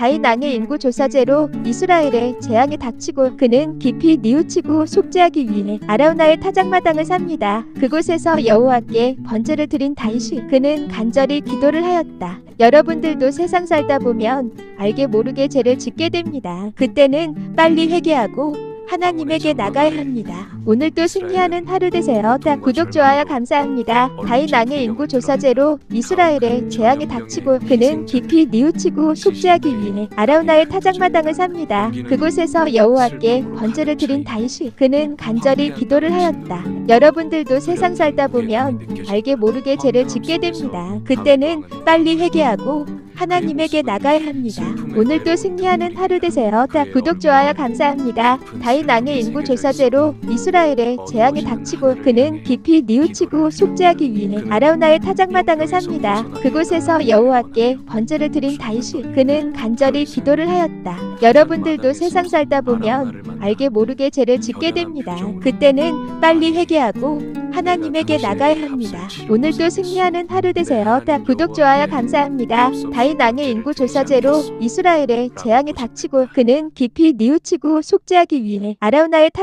다인왕의 인구 조사제로 이스라엘의 재앙이 닥치고 그는 깊이 뉘우치고 속죄하기 위해 아라우나의 타작마당을 삽니다. 그곳에서 여호와께 번제를 드린 다윗이 그는 간절히 기도를 하였다. 여러분들도 세상 살다 보면 알게 모르게 죄를 짓게 됩니다. 그때는 빨리 회개하고 하나님에게 나가야 합니다. 오늘도 승리하는 하루 되세요. 다 구독 좋아요 감사합니다. 다인 왕의 인구 조사제로 이스라엘의 재앙이 닥치고 그는 깊이 뉘우치고 속죄하기 위해 아라우나의 타작마당을 삽니다. 그곳에서 여호와께 번제를 드린 다윗이 그는 간절히 기도를 하였다. 여러분들도 세상 살다 보면 알게 모르게 죄를 짓게 됩니다. 그때는 빨리 회개하고 하나님에게 나가야 합니다. 오늘도 승리하는 하루 되세요. 다 구독 좋아요 감사합니다. 다인 왕의 인구 조사제로 이스라엘의 재앙이 닥치고 그는 깊이 뉘우치고 속죄하기 위해 아라우나의 타작마당을 삽니다. 그곳에서 여호와께 번제를 드린 다윗이 그는 간절히 기도를 하였다. 여러분들도 세상 살다 보면 알게 모르게 죄를 짓게 됩니다. 그때는 빨리 회개하고 하나님에게 나가야 합니다. 오늘도 승리하는 하루 되세요. 다 구독 좋아요 감사합니다. 다인 왕의 인구 조사제로 이스라엘의 재앙이 닥치고 그는 깊이 뉘우치고 속죄하기 위해 아라우나의 타